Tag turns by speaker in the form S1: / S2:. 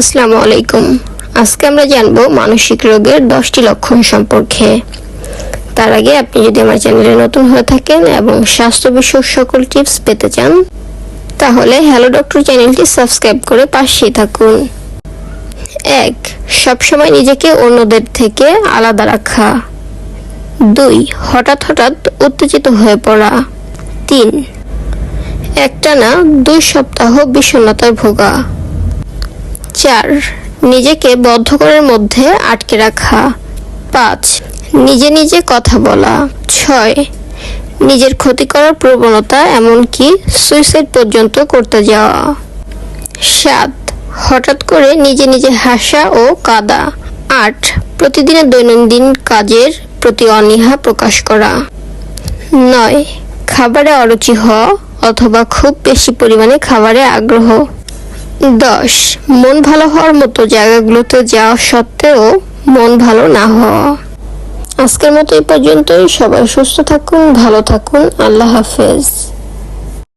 S1: আসসালামু আলাইকুম। আজকে আমরা জানব মানসিক রোগের দশটি লক্ষণ সম্পর্কে। তার আগে আপনি যদি আমার চ্যানেলে নতুন হয়ে থাকেন এবং স্বাস্থ্য বিষয়ক সকল টিপস পেতে চান, তাহলে হ্যালো ডক্টর চ্যানেলটি সাবস্ক্রাইব করে পাশেই থাকুন। এক, সবসময় নিজেকে অন্যদের থেকে আলাদা রাখা। দুই, হঠাৎ হঠাৎ উত্তেজিত হয়ে পড়া। তিন, একটানা দুই সপ্তাহ বিষণ্ণতায় ভোগা। চার। নিজেকে বদ্ধকরের মধ্যে আটকে রাখা। পাঁচ। নিজে নিজে কথা বলা। ছয়। নিজের ক্ষতি করার প্রবণতা এমনকি সুইসাইড পর্যন্ত করতে যাওয়া। সাত। হঠাৎ করে নিজে নিজে হাসা ও কাদা। আট। প্রতিদিনের দৈনন্দিন কাজের প্রতি অনীহা প্রকাশ করা। নয়। খাবারে অরুচি হওয়া অথবা খুব বেশি পরিমাণে খাবারে আগ্রহ। দশ। মন ভালো হওয়ার মতো জায়গাগুলোতে যাওয়া সত্ত্বেও মন ভালো না হওয়া। আজকের মতো এই পর্যন্তই। সবাই সুস্থ থাকুন, ভালো থাকুন। আল্লাহ হাফেজ।